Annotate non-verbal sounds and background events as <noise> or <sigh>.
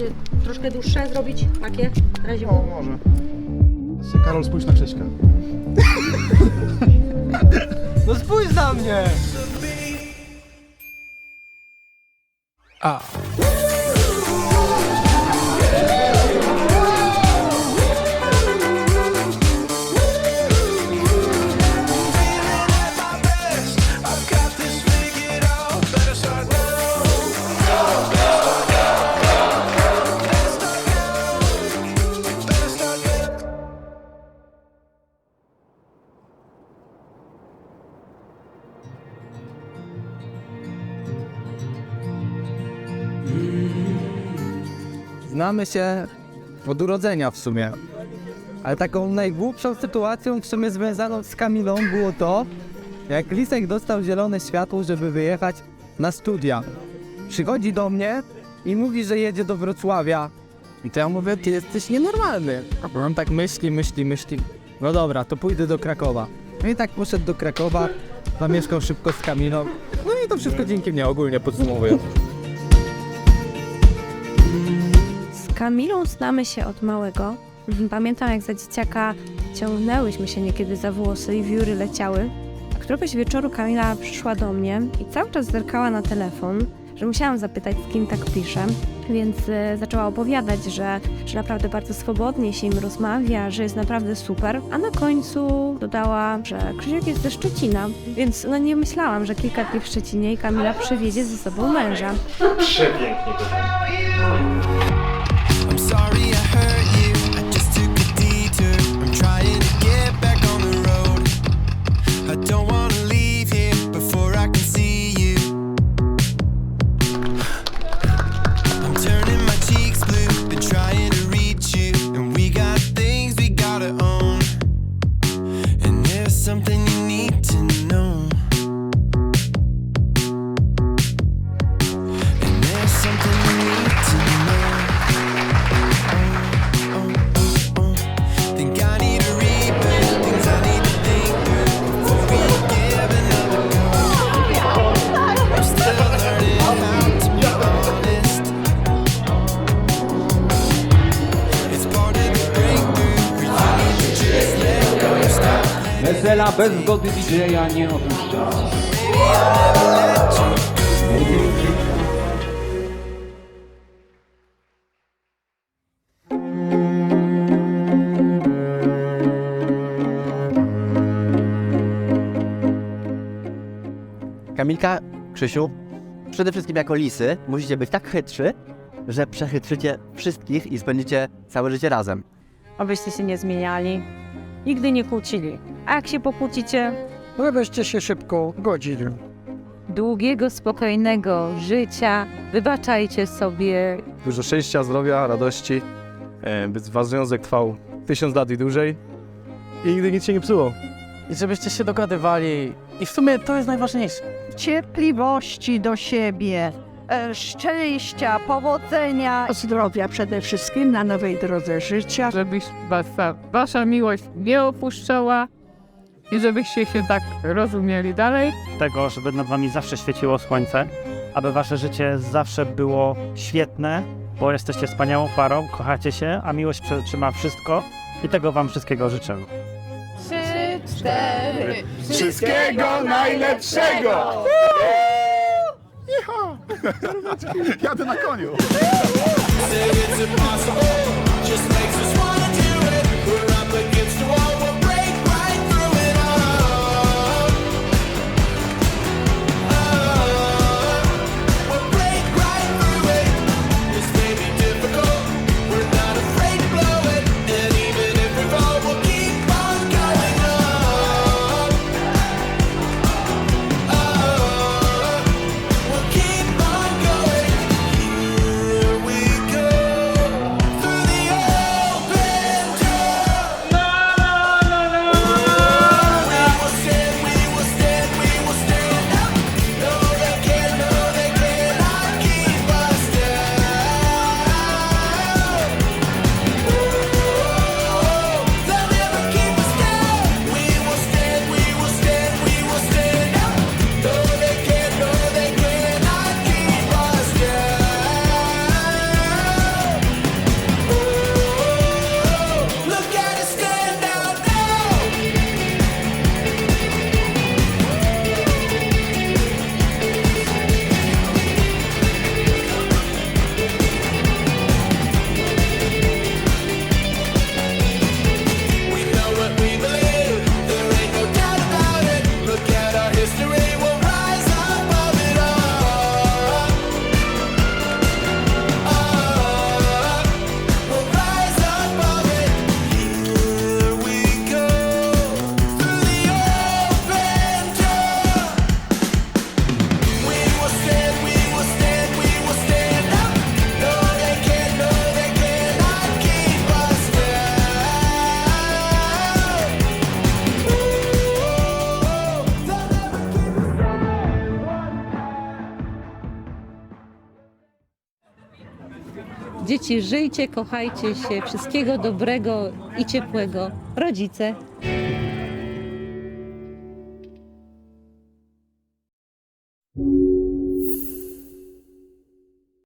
takie troszkę dłuższe zrobić? Takie? W razie O, może. Karol, spójrz na Krzyśka. <laughs> No spójrz na mnie! A. Znamy się od urodzenia w sumie. Ale taką najgłupszą sytuacją w sumie związaną z Kamilą było to, jak Lisek dostał zielone światło, żeby wyjechać na studia. Przychodzi do mnie i mówi, że jedzie do Wrocławia. I to ja mówię, ty jesteś nienormalny. A on tak myśli, myśli, myśli. No dobra, to pójdę do Krakowa. No i tak poszedł do Krakowa, zamieszkał szybko z Kamilą. No i to wszystko dzięki mnie ogólnie podsumowując. Kamilą znamy się od małego. Pamiętam, jak za dzieciaka ciągnęłyśmy się niekiedy za włosy i wióry leciały. A któregoś wieczoru Kamila przyszła do mnie i cały czas zerkała na telefon, że musiałam zapytać, z kim tak pisze. Więc e, zaczęła opowiadać, że, że naprawdę bardzo swobodnie się im rozmawia, że jest naprawdę super. A na końcu dodała, że Krzysiek jest ze Szczecina. Więc no, nie myślałam, że kilka dni w Szczecinie i Kamila przywiezie ze sobą męża. I'm Wesela bez zgody DJ-a nie opuszcza. Kamilka, Krzysiu, przede wszystkim jako lisy musicie być tak chytrzy, że przechytrzycie wszystkich i spędzicie całe życie razem. abyście się nie zmieniali, nigdy nie kłócili. A jak się pokłócicie, Żebyście się szybko godzili. długiego, spokojnego życia, wybaczajcie sobie. Dużo szczęścia, zdrowia, radości. E, by wasz związek trwał tysiąc lat i dłużej. I nigdy nic się nie psuło. I żebyście się dogadywali. I w sumie to jest najważniejsze. cierpliwości do siebie, szczęścia, powodzenia, zdrowia przede wszystkim na nowej drodze życia. żebyś was, wasza miłość nie opuszczała i żebyście się tak rozumieli dalej. tego, żeby nad wami zawsze świeciło słońce, aby wasze życie zawsze było świetne, bo jesteście wspaniałą parą, kochacie się, a miłość przetrzyma wszystko i tego wam wszystkiego życzę. Trzy, cztery. Wszystkiego najlepszego! <laughs> Jadę na koniu. Dzieci, żyjcie, kochajcie się, wszystkiego dobrego i ciepłego. Rodzice.